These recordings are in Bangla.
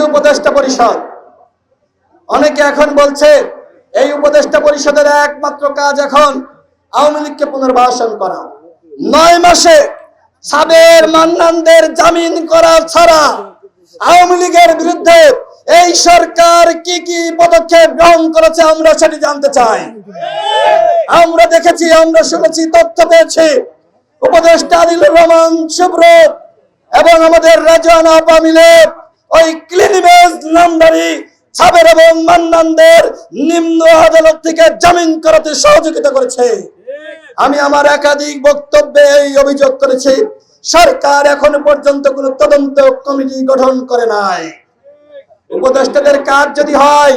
যে উপদেষ্টা পরিষদ। অনেকে এখন বলছে, এই উপদেষ্টা পরিষদের একমাত্র কাজ এখন আওয়ামী লীগকে পুনর্বাসন করা। নয় মাসে সাবের মান্নানদের জামিন করা ছাড়া আওয়ামী লীগের বিরুদ্ধে এই সরকার কি কি পদক্ষেপ গ্রহণ করেছে আমরা সেটি জানতে চাই। আমরা দেখেছি, আমরা শুনেছি, তথ্য পেয়েছি। উপদেষ্টা আদিলুর রহমান শুভ্র এবং আমাদের রাজওয়ানা আপা মিলে ওই ক্লিনিমেজ নামদারি সাবের এবং মান্নানদের নিম্ন আদালত থেকে জামিন করাতে সহযোগিতা করেছে। আমি আমার একাধিক বক্তব্যে এই অভিযোগ করেছি, সরকার এখনও পর্যন্ত কোন তদন্ত কমিটি গঠন করে নাই। উপদেষ্টাদের কাজ যদি হয়,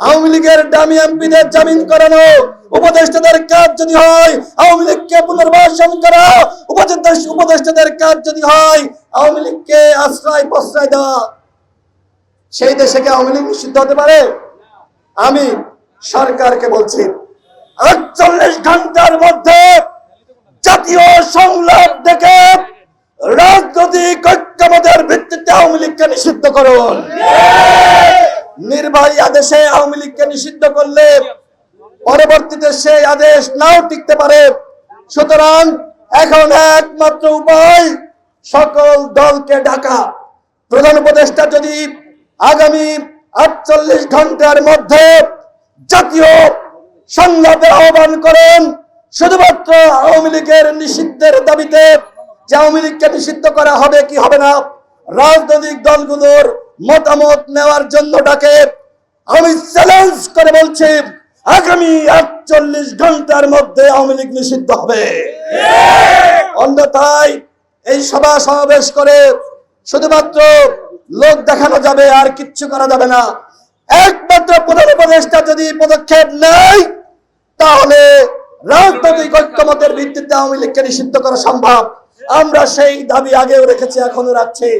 আওয়ামী লীগের দামি এমপিদের জামিন করানো, উপদেষ্টাদের কাজ যদি হয়, আওয়ামী লীগকে পুনর্বাসন করা, উপদেষ্টা উপদেষ্টাদের কাজ যদি হয়, আওয়ামী লীগকে আশ্রয় প্রশ্রয় দেওয়া সেই দেশে কি আওয়ামী লীগ নিষিদ্ধ হতে পারে? আমি সরকারকে বলছি, আটচল্লিশ ঘণ্টার মধ্যে জাতীয় সংলাপ দেখে রাজনৈতিক ঐক্যমতের ভিত্তিতে আওয়ামী লীগকে নিষিদ্ধ করুন। নির্বাহী আদেশে আওয়ামী লীগকে নিষিদ্ধ করলে পরবর্তীতে সেই আদেশ নাও টিকতে পারে। সুতরাং এখন একমাত্র উপায়, সকল দলকে ডাকা। প্রধান উপদেষ্টা যদি আগামী আটচল্লিশ ঘণ্টার মধ্যে জাতীয় সংলাপের আহ্বান করেন শুধুমাত্র আওয়ামী লীগের নিষিদ্ধের দাবিতে যে আওয়ামী লীগকে নিষিদ্ধ করা হবে কি হবে না রাজনৈতিক দলগুলোর মতামত নেওয়ার জন্য ডাকে আমি চ্যালেঞ্জ করে বলছি আগামী আটচল্লিশ ঘণ্টার মধ্যে আওয়ামী লীগ নিষিদ্ধ হবে। অন্যথায় এই সভা সমাবেশ করে শুধুমাত্র লোক দেখানো যাবে, আর কিচ্ছু করা যাবে না। একমাত্র প্রধান উপদেষ্টা যদি পদক্ষেপ নেই তাহলে রাজনৈতিক ঐক্যমতের ভিত্তিতে আওয়ামী লীগকে নিষিদ্ধ করা সম্ভব। আমরা সেই দাবি আগেও রেখেছি এখনও রাখছি।